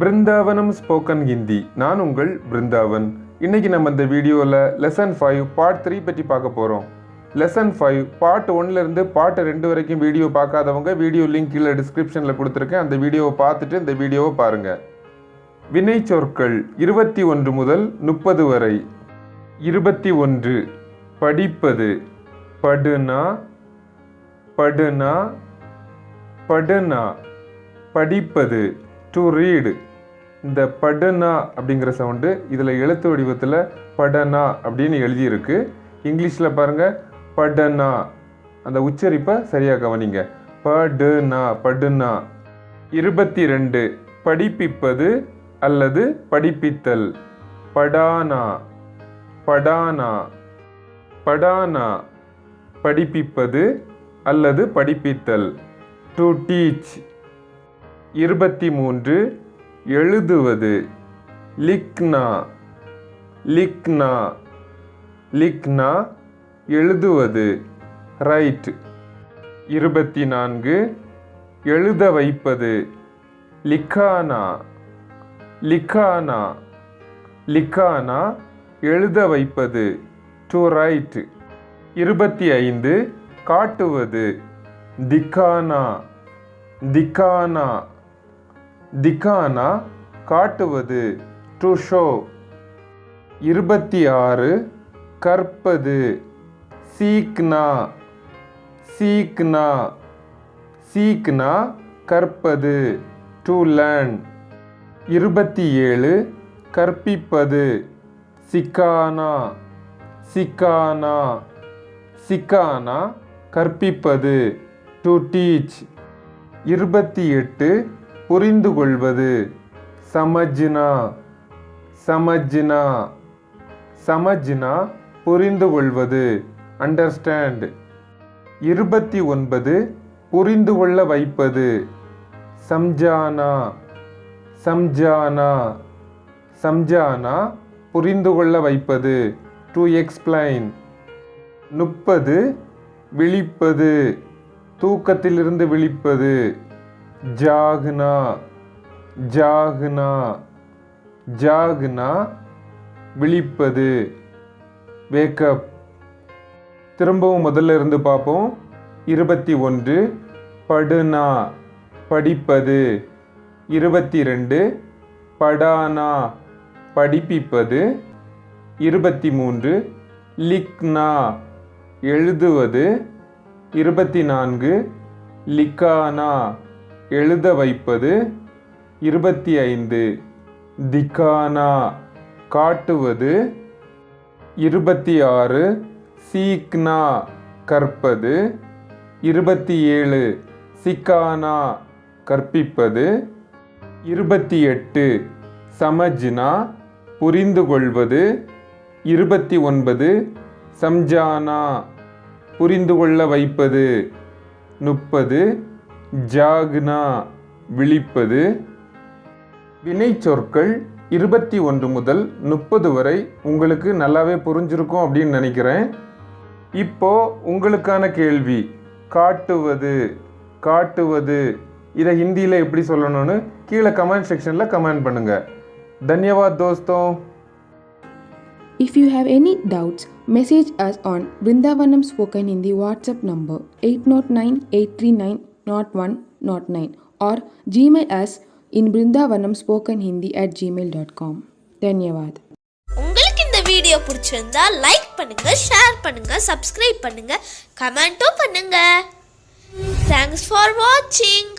Brindavanam spoken Hindi. நான் உங்கள் பிருந்தாவன். இன்னைக்கு நம்ம இந்த வீடியோவில் லெசன் ஃபைவ் பார்ட் த்ரீ பற்றி பார்க்க போகிறோம் லெசன் ஃபைவ் பார்ட் ஒன்லேருந்து பார்ட் ரெண்டு வரைக்கும் வீடியோ பார்க்காதவங்க வீடியோ லிங்க் கீழே டிஸ்கிரிப்ஷனில் கொடுத்துருக்கேன். அந்த வீடியோவை பார்த்துட்டு இந்த வீடியோவை பாருங்கள் வினை சொற்கள் இருபத்தி ஒன்று முதல் முப்பது வரை. இருபத்தி ஒன்று. படிப்பது. படுனா. படுனா. படுனா. படிப்பது. டு ரீடு இந்த படனா அப்படிங்கிற சவுண்டு இதில் எழுத்து வடிவத்தில் படனா அப்படின்னு எழுதியிருக்கு. இங்கிலீஷில் பாருங்கள் படனா. அந்த உச்சரிப்பை சரியாக கவனிங்க. படுனா படுனா. இருபத்தி ரெண்டு படிப்பிப்பது அல்லது படிப்பித்தல். படானா படானா. படானா படிப்பிப்பது அல்லது படிப்பித்தல். டு டீச் இருபத்தி மூன்று எழுதுவது. லிக்னா லிக்னா லிக்னா எழுதுவது. ரைட். இருபத்தி நான்கு எழுத வைப்பது. லிக்கானா லிக்கானா லிக்கானா எழுத வைப்பது. To write. இருபத்தி ஐந்து காட்டுவது. திக்கானா திக்கானா திகானா காட்டுவது டு ஷோ இருபத்தி ஆறு கற்பது. சீக்னா. சீக்னா. சீக்னா கற்பது. டு லேர்ன் இருபத்தி ஏழு கற்பிப்பது. சிக்கானா. சிக்கானா. சிக்கானா கற்பிப்பது. To teach. இருபத்தி எட்டு புரிந்து கொள்வது சமஜ்னா சமஜ்னா சமஜ்னா புரிந்து கொள்வது அண்டர்ஸ்டாண்ட் இருபத்தி ஒன்பது புரிந்து கொள்ள வைப்பது. சம்ஜானா சம்ஜானா சம்ஜானா புரிந்து கொள்ள வைப்பது. டு எக்ஸ்பிளைன் முப்பது விழிப்பது. தூக்கத்திலிருந்து விழிப்பது. ஜாகுனா ஜாகுனா ஜாகுனா விழிப்பது. வேக்கப் திரும்பவும் முதல்ல இருந்து பார்ப்போம். இருபத்தி ஒன்று படுனா படிப்பது. இருபத்தி ரெண்டு படானா படிப்பிப்பது. இருபத்தி மூன்று லிக்னா எழுதுவது. இருபத்தி நான்கு லிக்கானா. எழுத வைப்பது இருபத்தி ஐந்து. திகானா. காட்டுவது இருபத்தி ஆறு. சீக்னா. கற்பது இருபத்தி ஏழு. சிக்கானா. கற்பிப்பது இருபத்தி எட்டு. சமஜ்னா. புரிந்து கொள்வது இருபத்தி ஒன்பது. சம்ஜானா. புரிந்து கொள்ள வைப்பது முப்பது. ஜாக்னா விழிப்பது வினை சொற்கள் இருபத்தி ஒன்று முதல் முப்பது வரை உங்களுக்கு நல்லாவே புரிஞ்சிருக்கும் அப்படின்னு நினைக்கிறேன். இப்போ உங்களுக்கான கேள்வி காட்டுவது காட்டுவது இதை ஹிந்தியில் எப்படி சொல்லணும்னு கீழே கமெண்ட் செக்ஷனில் கமெண்ட் பண்ணுங்க. தன்யவாத் தோஸ்தோ. If you WhatsApp number eight nought nine eight three nine nought one nought nine or Gmail us in Brindavanam in Hindi at Gmail dot com தன்யவாத் உங்களுக்கு இந்த வீடியோ பிடிச்சிருந்தா லைக் பண்ணுங்க ஷேர் பண்ணுங்க சப்ஸ்கிரைப் பண்ணுங்க கமெண்ட்டும் பண்ணுங்க தேங்க்ஸ் ஃபார் வாட்சிங்